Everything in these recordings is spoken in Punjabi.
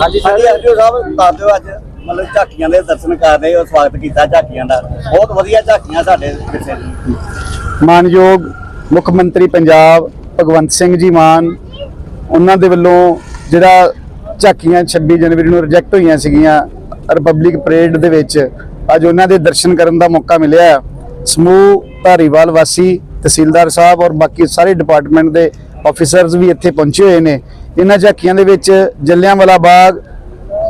ਹਾਂਜੀ ਹਾਂਜੀ ਅਰਜੂ ਸਾਹਿਬ ਦੱਸ ਦਿਓ ਅੱਜ ਮਤਲਬ ਝਾਕੀਆਂ ਦੇ ਦਰਸ਼ਨ ਕਰ ਰਹੇ ਹੋ ਸਵਾਗਤ ਕੀਤਾ ਝਾਕੀਆਂ ਦਾ। ਬਹੁਤ ਵਧੀਆ ਝਾਕੀਆਂ ਸਾਡੇ ਦੀ ਮਾਨਯੋਗ ਮੁੱਖ ਮੰਤਰੀ ਪੰਜਾਬ ਭਗਵੰਤ ਸਿੰਘ ਜੀ ਮਾਨ ਉਹਨਾਂ ਦੇ ਵੱਲੋਂ ਜਿਹੜਾ ਝਾਕੀਆਂ 26 ਜਨਵਰੀ ਨੂੰ ਰਿਜੈਕਟ ਹੋਈਆਂ ਸੀਗੀਆਂ ਰਿਪਬਲਿਕ ਪਰੇਡ ਦੇ ਵਿੱਚ ਅੱਜ ਉਹਨਾਂ ਦੇ ਦਰਸ਼ਨ ਕਰਨ ਦਾ ਮੌਕਾ ਮਿਲਿਆ ਸਮੂਹ ਧਾਰੀਵਾਲ ਵਾਸੀ ਤਹਿਸੀਲਦਾਰ ਸਾਹਿਬ ਔਰ ਬਾਕੀ ਸਾਰੇ ਡਿਪਾਰਟਮੈਂਟ ਦੇ ਆਫੀਸਰਸ ਵੀ ਇੱਥੇ ਪਹੁੰਚੇ ਹੋਏ ਨੇ। ਇਹਨਾਂ ਝਾਕੀਆਂ ਦੇ ਵਿੱਚ ਜਲਿਆਂਵਾਲਾ ਬਾਗ,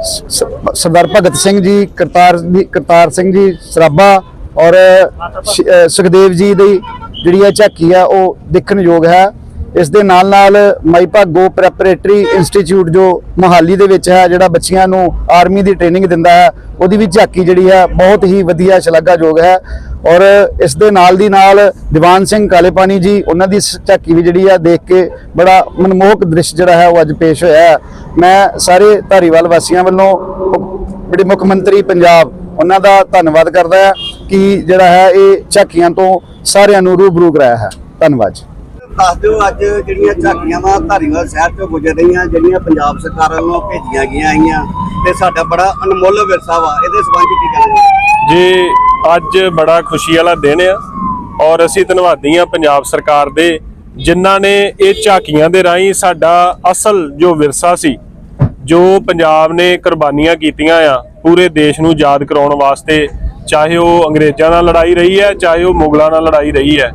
ਸ- ਸ- ਸਰਦਾਰ ਭਗਤ ਸਿੰਘ ਜੀ, ਕਰਤਾਰ ਕਰਤਾਰ ਸਿੰਘ ਜੀ, ਸਰਾਭਾ ਔਰ ਸੁਖਦੇਵ ਜੀ ਦੀ ਜਿਹੜੀ ਇਹ ਝਾਕੀ ਆ, ਉਹ ਦੇਖਣ ਯੋਗ ਹੈ। ਇਸ ਦੇ ਨਾਲ ਨਾਲ ਮਾਈ ਭਾਗੋ ਪ੍ਰੈਪਰੇਟਰੀ ਇੰਸਟੀਚਿਊਟ ਜੋ ਮੋਹਾਲੀ ਦੇ ਵਿੱਚ ਹੈ, ਜਿਹੜਾ ਬੱਚਿਆਂ ਨੂੰ ਆਰਮੀ ਦੀ ਟ੍ਰੇਨਿੰਗ ਦਿੰਦਾ ਹੈ, ਉਹਦੀ ਵੀ ਝਾਕੀ ਜਿਹੜੀ ਹੈ, ਬਹੁਤ ਹੀ ਵਧੀਆ ਸ਼ਲਾਘਾਯੋਗ ਹੈ। ਔਰ ਇਸ ਦੇ ਨਾਲ ਦੀ ਨਾਲ ਦੀਵਾਨ ਸਿੰਘ ਕਾਲੇਪਾਨੀ ਜੀ ਉਹਨਾਂ ਦੀ ਸ- ਝਾਕੀ ਵੀ ਜਿਹੜੀ ਆ ਦੇਖ ਕੇ ਬੜਾ ਮਨਮੋਹਕ ਦ੍ਰਿਸ਼ ਜਿਹੜਾ ਹੈ ਉਹ ਅੱਜ ਪੇਸ਼ ਹੋਇਆ ਹੈ। ਮੈਂ ਸਾਰੇ ਧਾਰੀਵਾਲ ਵਾਸੀਆਂ ਵੱਲੋਂ ਜਿਹੜੇ ਮੁੱਖ ਮੰਤਰੀ ਪੰਜਾਬ ਉਹਨਾਂ ਦਾ ਧੰਨਵਾਦ ਕਰਦਾ ਹਾਂ ਕਿ ਜਿਹੜਾ ਹੈ ਇਹ ਝਾਕੀਆਂ ਤੋਂ ਸਾਰਿਆਂ ਨੂੰ ਰੂਬਰੂ ਕਰਾਇਆ ਹੈ। ਧੰਨਵਾਦ ਜੀ। ਦੱਸ ਦਿਓ ਅੱਜ ਜਿਹੜੀਆਂ ਝਾਕੀਆਂ ਵਾ ਧਾਰੀਵਾਲ ਸ਼ਹਿਰ ਤੋਂ ਗੁਜ਼ਰ ਰਹੀਆਂ ਜਿਹੜੀਆਂ ਪੰਜਾਬ ਸਰਕਾਰ ਵੱਲੋਂ ਭੇਜੀਆਂ ਗਈਆਂ ਆਈਆਂ ਤੇ ਸਾਡਾ ਬੜਾ ਅਨਮੋਲ ਵਿਰਸਾ ਵਾ। ਇਹਦੇ ਸੰਬੰਧ ਕੀ ਕਹਿਣਾ ਜੀ ਅੱਜ ਬੜਾ ਖੁਸ਼ੀ ਵਾਲਾ ਦਿਨ ਆ ਔਰ ਅਸੀਂ ਧੰਨਵਾਦੀ ਆ ਪੰਜਾਬ ਸਰਕਾਰ ਦੇ, ਜਿਨ੍ਹਾਂ ਨੇ ਇਹ ਝਾਕੀਆਂ ਦੇ ਰਾਹੀਂ ਸਾਡਾ ਅਸਲ ਜੋ ਵਿਰਸਾ ਸੀ, ਜੋ ਪੰਜਾਬ ਨੇ ਕੁਰਬਾਨੀਆਂ ਕੀਤੀਆਂ ਆ ਪੂਰੇ ਦੇਸ਼ ਨੂੰ ਯਾਦ ਕਰਾਉਣ ਵਾਸਤੇ, ਚਾਹੇ ਉਹ ਅੰਗਰੇਜ਼ਾਂ ਨਾਲ ਲੜਾਈ ਰਹੀ ਹੈ, ਚਾਹੇ ਉਹ ਮੁਗਲਾਂ ਨਾਲ ਲੜਾਈ ਰਹੀ ਹੈ।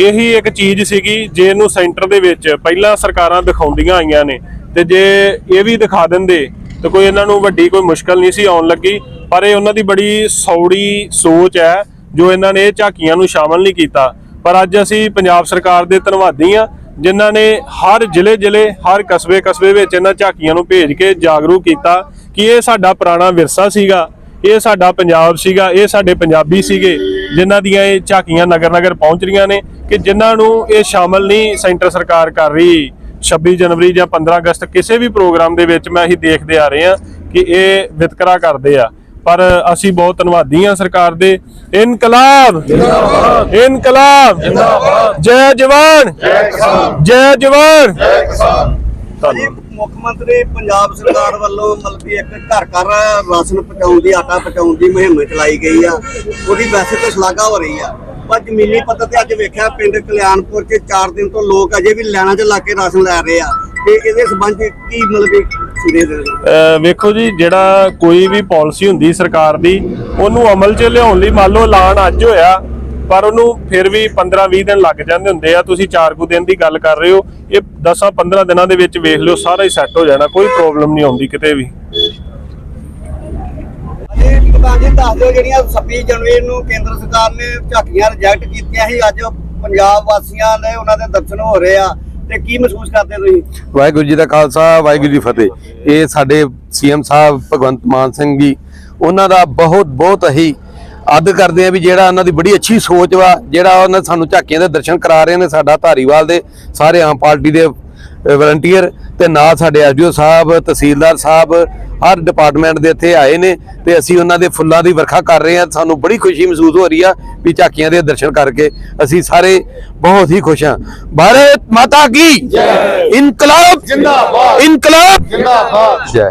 ਇਹੀ ਇੱਕ ਚੀਜ਼ ਸੀਗੀ ਜੇ ਇਹਨੂੰ ਸੈਂਟਰ ਦੇ ਵਿੱਚ ਪਹਿਲਾਂ ਸਰਕਾਰਾਂ ਦਿਖਾਉਂਦੀਆਂ ਆਈਆਂ ਨੇ, ਤੇ ਜੇ ਇਹ ਵੀ ਦਿਖਾ ਦਿੰਦੇ ਤੇ ਕੋਈ ਇਹਨਾਂ ਨੂੰ ਵੱਡੀ ਕੋਈ ਮੁਸ਼ਕਲ ਨਹੀਂ ਸੀ ਆਉਣ ਲੱਗੀ, ਪਰ ਇਹ ਉਹਨਾਂ ਦੀ ਬੜੀ ਸੌੜੀ ਸੋਚ ਹੈ, ਜੋ ਇਹਨਾਂ ਨੇ ਇਹ ਝਾਕੀਆਂ ਨੂੰ ਸ਼ਾਮਲ ਨਹੀਂ ਕੀਤਾ। ਪਰ ਅੱਜ ਅਸੀਂ ਪੰਜਾਬ ਸਰਕਾਰ ਦੇ ਧੰਨਵਾਦੀ ਆ ਜਿਨ੍ਹਾਂ ਨੇ ਹਰ ਜ਼ਿਲ੍ਹੇ ਜ਼ਿਲ੍ਹੇ ਹਰ ਕਸਬੇ ਕਸਬੇ ਵਿੱਚ ਇਹਨਾਂ ਝਾਕੀਆਂ ਨੂੰ ਭੇਜ ਕੇ ਜਾਗਰੂਕ ਕੀਤਾ ਕਿ ਇਹ ਸਾਡਾ ਪੁਰਾਣਾ ਵਿਰਸਾ ਸੀਗਾ, ਇਹ ਸਾਡਾ ਪੰਜਾਬ ਸੀਗਾ, ਇਹ ਸਾਡੇ ਪੰਜਾਬੀ ਸੀਗੇ, ਜਿਨ੍ਹਾਂ ਦੀਆਂ ਇਹ ਝਾਕੀਆਂ ਨਗਰ ਨਗਰ ਪਹੁੰਚ ਰਹੀਆਂ ਨੇ, ਕਿ ਜਿਨ੍ਹਾਂ ਨੂੰ ਇਹ ਸ਼ਾਮਲ ਨਹੀਂ ਸੈਂਟਰ ਸਰਕਾਰ ਕਰ ਰਹੀ। 26 ਜਨਵਰੀ ਜਾਂ 15 ਅਗਸਤ ਕਿਸੇ ਵੀ ਪ੍ਰੋਗਰਾਮ ਦੇ ਵਿੱਚ ਮੈਂ ਅਸੀਂ ਦੇਖਦੇ ਆ ਰਹੇ ਹਾਂ ਕਿ ਇਹ ਵਿਤਕਰਾ ਕਰਦੇ ਆ। ਪਰ ਅਸੀਂ ਬਹੁਤ ਧੰਨਵਾਦੀ ਹਾਂ ਸਰਕਾਰ ਦੇ। ਇਨਕਲਾਬ! ਜਿੰਦਾਬਾਦ! ਇਨਕਲਾਬ! ਜਿੰਦਾਬਾਦ! ਜੈ ਜਵਾਨ! ਜੈ ਕਿਸਾਨ! ਜੈ ਜਵਾਨ! ਜੈ ਕਿਸਾਨ! ਜੀ ਮੁੱਖ ਮੰਤਰੀ ਪੰਜਾਬ ਸਰਕਾਰ ਵੱਲੋਂ ਮਤਲਬ ਇੱਕ ਘਰ ਘਰ ਰਾਸ਼ਨ ਪਹੁੰਚਾਉਣ ਦੀ ਆਟਾ ਪਹੁੰਚਾਉਣ ਦੀ ਮੁਹਿੰਮ ਚਲਾਈ ਗਈ ਆ। ਉਹਦੀ ਵੈਸੇ ਤਾਂ ਸ਼ਲਾਘਾ ਹੋ ਰਹੀ ਆ। ਪਰ ਜ਼ਮੀਨੀ ਪੱਧਰ ਤੇ ਅੱਜ ਵੇਖਿਆ ਪਿੰਡ ਕਲਿਆਣਪੁਰ 'ਚ 4 ਦਿਨ ਤੋਂ ਲੋਕ ਅਜੇ ਵੀ ਲੈਣਾ 'ਚ ਲਾ ਕੇ ਰਾਸ਼ਨ ਲੈ ਰਹੇ ਆ। ਤੇ ਇਹਦੇ ਸੰਬੰਧ ਕੀ ਮਤਲਬ ਵੇਖੋ ਜੀ, ਜਿਹੜਾ ਕੋਈ ਵੀ ਪਾਲਿਸੀ ਹੁੰਦੀ ਸਰਕਾਰ ਦੀ, ਉਹਨੂੰ ਅਮਲ 'ਚ ਲਿਆਉਣ ਲਈ ਮੰਨ ਲਓ ਐਲਾਨ ਅੱਜ ਹੋਇਆ, ਪਰ ਉਹਨੂੰ ਫਿਰ ਵੀ 15-20 ਦਿਨ ਲੱਗ ਜਾਂਦੇ ਹੁੰਦੇ ਆ। ਤੁਸੀਂ 4 ਕੁ ਦਿਨ ਦੀ ਗੱਲ ਕਰ ਰਹੇ ਹੋ, ਇਹ 10-15 ਦਿਨਾਂ ਦੇ ਵਿੱਚ ਵੇਖ ਲਿਓ, ਸਾਰਾ ਹੀ ਸੈੱਟ ਹੋ ਜਾਣਾ, ਕੋਈ ਪ੍ਰੋਬਲਮ ਨਹੀਂ ਆਉਂਦੀ ਕਿਤੇ ਵੀ। ਅਜੇ ਪ੍ਰਧਾਨ ਜੀ ਦੱਸ ਦਿਓ ਜਿਹੜੀਆਂ 26 ਜਨਵਰੀ ਨੂੰ ਕੇਂਦਰ ਸਰਕਾਰ ਨੇ ਝਾਕੀਆਂ ਰਿਜੈਕਟ ਕੀਤੀਆਂ ਸੀ, ਅੱਜ ਪੰਜਾਬ ਵਾਸੀਆਂ ਨੇ ਉਹਨਾਂ ਦੇ ਦਰਸ਼ਨ ਹੋ ਰਹੇ ਆ। ਤੇ ਕੀ ਮਹਿਸੂਸ ਕਰਦੇ ਤੁਸੀਂ? ਵਾਹਿਗੁਰੂ ਜੀ ਦਾ ਖਾਲਸਾ, ਵਾਹਿਗੁਰੂ ਜੀ ਫਤਿਹ। ਇਹ ਸਾਡੇ ਸੀਐਮ ਸਾਹਿਬ ਭਗਵੰਤ ਮਾਨ ਸਿੰਘ ਜੀ, ਉਹਨਾਂ ਦਾ ਬਹੁਤ ਬਹੁਤ ਹੀ ਆਦਰ ਕਰਦੇ ਆ ਵੀ ਜਿਹੜਾ ਉਹਨਾਂ ਦੀ ਬੜੀ ਅੱਛੀ ਸੋਚ ਵਾ, ਜਿਹੜਾ ਉਹਨਾਂ ਸਾਨੂੰ ਝਾਕੀਆਂ ਦੇ ਦਰਸ਼ਨ ਕਰਾ ਰਹੇ ਨੇ ਸਾਡਾ ਧਾਰੀਵਾਲ ਦੇ, ਸਾਰੇ ਆਮ ਪਾਰਟੀ ਦੇ ਵਲੰਟੀਅਰ ਤੇ ਨਾਲ ਸਾਡੇ ਐਸਡੀਓ ਸਾਹਿਬ, ਤਹਿਸੀਲਦਾਰ ਸਾਹਿਬ ਹਰ ਡਿਪਾਰਟਮੈਂਟ ਦੇ ਇੱਥੇ ਆਏ ਨੇ ਤੇ ਅਸੀਂ ਉਹਨਾਂ ਦੇ ਫੁੱਲਾਂ ਦੀ ਵਰਖਾ ਕਰ ਰਹੇ ਹਾਂ। ਸਾਨੂੰ ਬੜੀ ਖੁਸ਼ੀ ਮਹਿਸੂਸ ਹੋ ਰਹੀ ਆ ਵੀ ਝਾਕੀਆਂ ਦੇ ਦਰਸ਼ਨ ਕਰਕੇ ਅਸੀਂ ਸਾਰੇ ਬਹੁਤ ਹੀ ਖੁਸ਼ ਹਾਂ। ਭਾਰਤ ਮਾਤਾ ਕੀ? ਜੈ ਇਨਕਲਾਬ। ਜਿੰਦਾਬਾਦ। ਇਨਕਲਾਬ। ਜਿੰਦਾਬਾਦ। ਜੈ